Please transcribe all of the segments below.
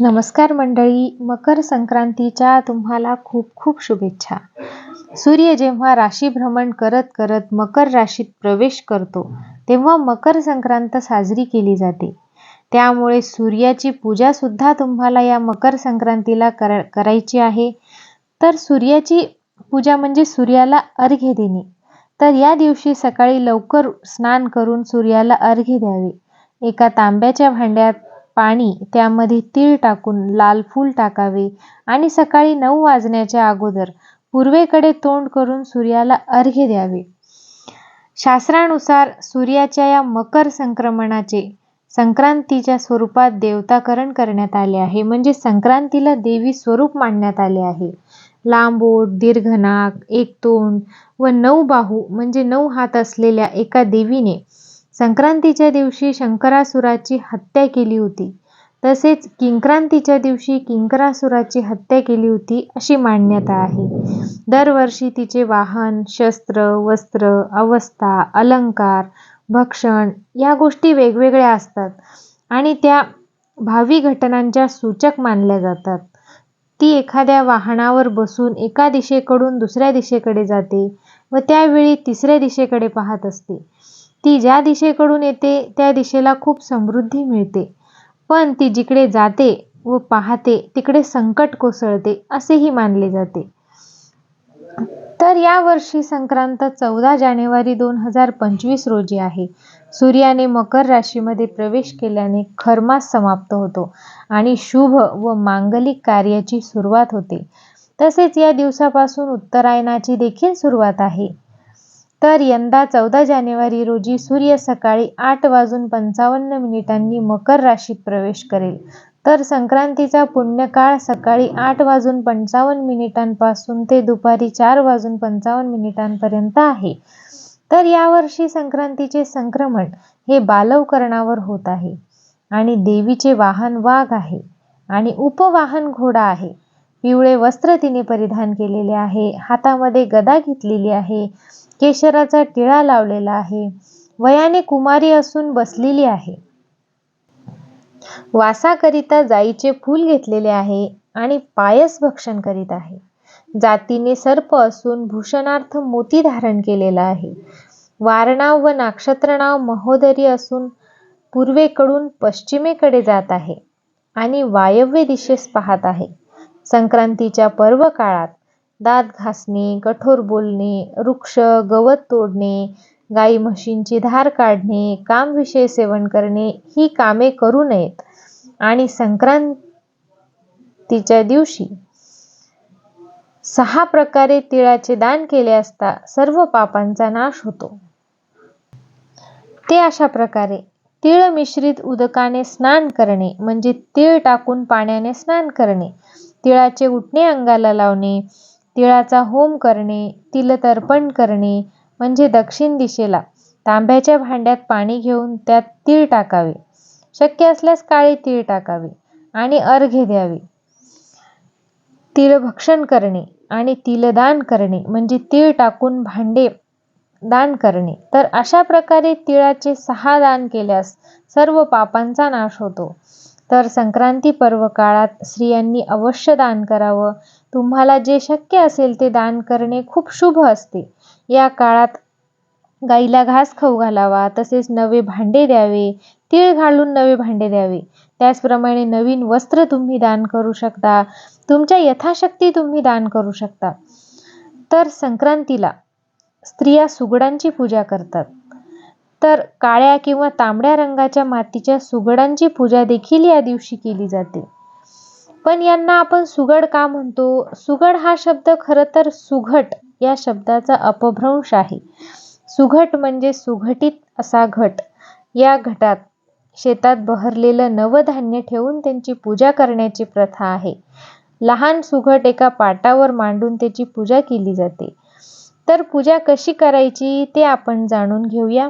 नमस्कार मंडळी मकर संक्रांतीच्या तुम्हाला खूप खूप शुभेच्छा. सूर्य जेव्हा राशी भ्रमण करत करत मकर राशीत प्रवेश करतो तेव्हा मकर संक्रांत साजरी केली जाते. त्यामुळे सूर्याची पूजा सुद्धा तुम्हाला या मकर संक्रांतीला कर करायची आहे. तर सूर्याची पूजा म्हणजे सूर्याला अर्घ्य देणे. तर या दिवशी सकाळी लवकर स्नान करून सूर्याला अर्घ्य द्यावे. एका तांब्याच्या भांड्यात पाणी त्यामध्ये तीळ टाकून लाल फूल टाकावे आणि सकाळी नऊ वाजण्याच्या अगोदर पूर्वेकडे तोंड करून सूर्याला अर्घ्य द्यावे. शास्त्रानुसार सूर्याच्या या मकर संक्रमणाचे संक्रांतीच्या स्वरूपात देवताकरण करण्यात आले आहे. म्हणजे संक्रांतीला देवी स्वरूप मांडण्यात आले आहे. लांबोट दीर्घनाक एक तोंड व नऊ बाहू म्हणजे नऊ हात असलेल्या एका देवीने संक्रांतीच्या दिवशी शंकरासुराची हत्या केली होती. तसेच किंक्रांतीच्या दिवशी किंकरासुराची हत्या केली होती अशी मान्यता आहे. दरवर्षी तिचे वाहन शस्त्र वस्त्र अवस्था अलंकार भक्षण या गोष्टी वेगवेगळ्या असतात आणि त्या भावी घटनांच्या सूचक मानल्या जातात. ती एखाद्या वाहनावर बसून एका दिशेकडून दुसऱ्या दिशेकडे जाते व त्यावेळी तिसऱ्या दिशेकडे पाहत असते. ती ज्या दिशेकडून येते त्या दिशेला खूप समृद्धी मिळते. पण ती जिकडे जाते व पाहते तिकडे संकट कोसळते असेही मानले जाते. तर या वर्षी संक्रांत चौदा जानेवारी दोन हजार पंचवीस रोजी आहे. सूर्याने मकर राशीमध्ये प्रवेश केल्याने खरमास समाप्त होतो आणि शुभ व मांगलिक कार्याची सुरुवात होते. तसेच या दिवसापासून उत्तरायणाची देखील सुरुवात आहे. तर यंदा चौदा जानेवारी रोजी सूर्य सकाळी आठ वाजून पंचावन्न मिनिटांनी मकर राशीत प्रवेश करेल. तर संक्रांतीचा पुण्यकाळ सकाळी आठ वाजून पंचावन्न मिनिटांपासून ते दुपारी चार वाजून पंचावन्न मिनिटांपर्यंत आहे. तर यावर्षी संक्रांतीचे संक्रमण हे बालवकरणावर होत आहे आणि देवीचे वाहन वाघ आहे आणि उपवाहन घोडा आहे. पिवळे वस्त्र तिने परिधान केलेले आहे हातामध्ये गदा घेतलेली आहे केशराचा टिळा लावलेला आहे. वयाने कुमारी असून बसलेली आहे. वासाकरिता जाईचे फूल घेतलेले आहे आणि पायस भक्षण करीत आहे. जातीने सर्प असून भूषणार्थ मोती धारण केलेला आहे. वारणाव व नाक्षत्रणाव महोदरी असून पूर्वेकडून पश्चिमेकडे जात आहे आणि वायव्य दिशेस पाहत आहे. संक्रांतीच्या पर्व काळात दात घासणे कठोर बोलणे वृक्ष गवत तोडणे गाई म्हशींची धार काढणे कामविषयी सेवन करणे ही कामे करू नयेत. आणि संक्रांतीच्या दिवशी सहा प्रकारे तिळाचे दान केले असता सर्व पापांचा नाश होतो. ते अशा प्रकारे तिळ मिश्रित उदकाने स्नान करणे म्हणजे तिळ टाकून पाण्याने स्नान करणे तिळाचे उठणे अंगाला लावणे तिळाचा होम करणे तिलतर्पण करणे म्हणजे दक्षिण दिशेला तांब्याच्या भांड्यात पाणी घेऊन त्यात तीळ टाकावे. शक्य असल्यास काळे तीळ टाकावे आणि अर्घ्य द्यावे. तिळभक्षण करणे आणि तिलदान करणे म्हणजे तीळ टाकून भांडे दान करणे. तर अशा प्रकारे तिळाचे सहा दान केल्यास सर्व पापांचा नाश होतो. तर संक्रांती पर्व काळात स्त्रियांनी अवश्य दान करावं. तुम्हाला जे शक्य असेल ते दान करणे खूप शुभ असते. या काळात गाईला घास खाऊ घालावा तसेच नवे भांडे द्यावे तीळ घालून नवे भांडे द्यावे. त्याचप्रमाणे नवीन वस्त्र तुम्ही दान करू शकता तुमच्या यथाशक्ती तुम्ही दान करू शकता. तर संक्रांतीला स्त्रिया सुगडांची पूजा करतात. तर काळ्या किंवा तांबड्या रंगाच्या मातीच्या सुगडांची पूजा देखील या दिवशी केली जाते. पण यांना आपण सुगड का म्हणतो? सुगड हा शब्द खरं तर सुघट या शब्दाचा अपभ्रंश आहे. सुघट म्हणजे सुघटित असा घट. या घटात शेतात बहरलेलं नवधान्य ठेवून त्यांची पूजा करण्याची प्रथा आहे. लहान सुघट एका पाटावर मांडून त्याची पूजा केली जाते. तर पूजा कशी करायची ते आपण जाणून घेऊया.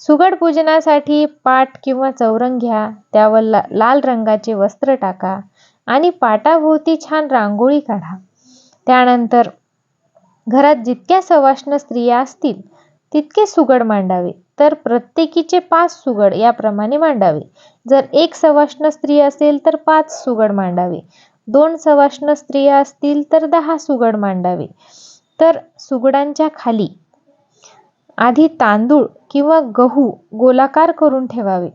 सुगड पूजनासाठी पाट किंवा चौरंग घ्या त्यावर ला लाल रंगाचे वस्त्र टाका आणि पाटाभोवती छान रांगोळी काढा. त्यानंतर घरात जितक्या सवाष्ण स्त्रिया असतील तितके सुगड मांडावे. तर प्रत्येकीचे पाच सुगड याप्रमाणे मांडावे. जर एक सवाष्ण स्त्री असेल तर पाच सुगड मांडावे. दोन सवाष्ण स्त्रिया असतील तर दहा सुगड मांडावे. तर सुगडांच्या खाली आधी तांदूळ किंवा गहू गोलाकार करून ठेवावे.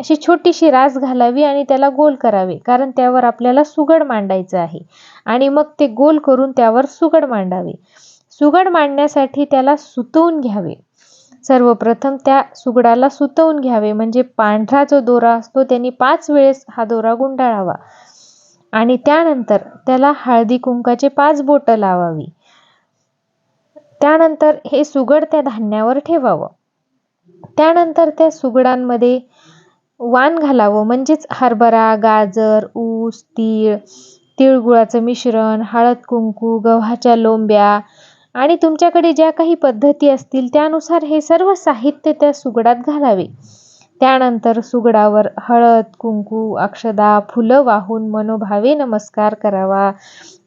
अशी छोटीशी रास घालावी आणि त्याला गोल करावे कारण त्यावर आपल्याला सुगड मांडायचं आहे. आणि मग ते गोल करून त्यावर सुगड मांडावे. सुगड मांडण्यासाठी त्याला सुतवून घ्यावे. सर्वप्रथम त्या सुगडाला सुतवून घ्यावे म्हणजे पांढरा जो दोरा असतो त्यांनी पाच वेळेस हा दोरा गुंडाळावा. आणि त्यानंतर त्याला हळदी कुंकाचे पाच बोटं लावावी. त्यानंतर हे सुगड त्या धान्यावर ठेवावं. त्यानंतर त्या सुगडांमध्ये वाण घालावं. म्हणजेच हरभरा गाजर ऊस तीळ तिळगुळाचं मिश्रण हळद कुंकू गव्हाच्या लोंब्या आणि तुमच्याकडे ज्या काही पद्धती असतील त्यानुसार हे सर्व साहित्य त्या सुगडात घालावे. त्यानंतर सुगडावर हळद कुंकू अक्षदा फुलं वाहून मनोभावे नमस्कार करावा.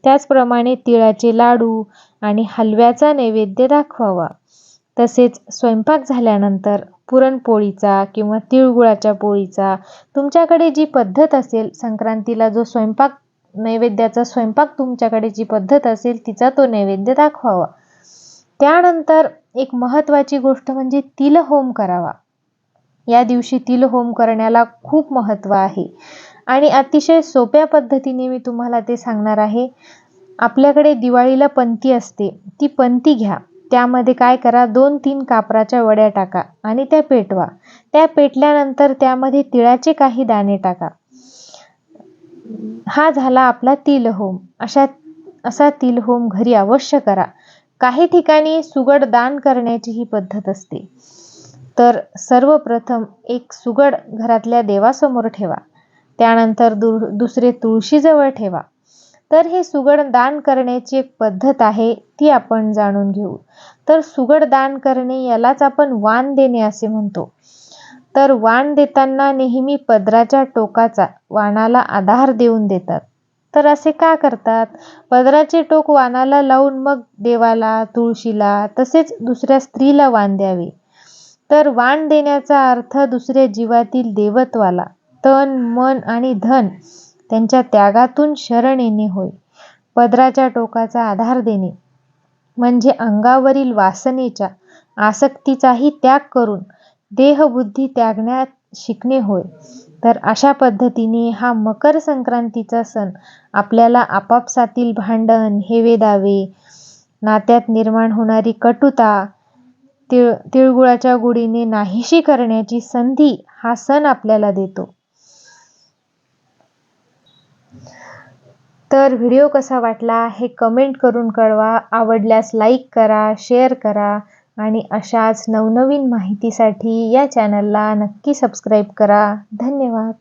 त्याचप्रमाणे तिळाचे लाडू आणि हलव्याचा नैवेद्य दाखवावा. तसेच स्वयंपाक झाल्यानंतर पुरणपोळीचा किंवा तिळगुळाच्या पोळीचा. तुमच्याकडे जी पद्धत असेल संक्रांतीला जो स्वयंपाक नैवेद्याचा स्वयंपाक तुमच्याकडे जी पद्धत असेल तिचा तो नैवेद्य दाखवावा. त्यानंतर एक महत्त्वाची गोष्ट म्हणजे तिलहोम करावा. या दिवशी तिलहोम करण्याला खूप महत्त्व आहे. आणि अतिशय सोप्या पद्धतीने मी तुम्हाला ते सांगणार आहे. आपल्याकडे दिवाळीला पंती असते. ती पंती घ्या. त्यामध्ये काय करा दोन तीन कापराच्या वड्या टाका आणि त्या पेटवा. त्या पेटल्यानंतर त्यामध्ये तिळाचे काही दाणे टाका. हा झाला आपला तिल होम अशा असा तिल होम घरी अवश्य करा. काही ठिकाणी सुगड दान करण्याची ही पद्धत असते. तर सर्वप्रथम एक सुगड घरातल्या देवासमोर ठेवा. त्यानंतर दु दुसरे तुळशीजवळ ठेवा. तर हे सुगड दान करण्याची एक पद्धत आहे ती आपण जाणून घेऊ. तर सुगड दान करणे यालाच आपण वाण देणे असे म्हणतो. तर वाण देताना नेहमी पदराच्या टोकाचा वाणाला आधार देऊन देतात. तर असे का करतात? पदराचे टोक वाणाला लावून मग देवाला तुळशीला तसेच दुसऱ्या स्त्रीला वाण द्यावे. तर वाण देण्याचा अर्थ दुसऱ्या जीवातील देवत्वाला तन मन आणि धन त्यांच्या त्यागातून शरण येणे होय. पदराच्या टोकाचा आधार देणे म्हणजे अंगावरील वासनेच्या आसक्तीचाही त्याग करून देहबुद्धी त्यागण्यात शिकणे होय. तर अशा पद्धतीने हा मकर संक्रांतीचा सण आपल्याला आपापसातील भांडण हेवेदावे नात्यात निर्माण होणारी कटुता तिळ तिळगुळाच्या गुडीने नाहीशी करण्याची संधी हा सण आपल्याला देतो. तर व्हिडिओ कसा वाटला हे कमेंट करून कळवा. आवडल्यास लाईक करा शेअर करा आणि अशाच नवनवीन माहितीसाठी या चॅनलला नक्की सबस्क्राईब करा. धन्यवाद.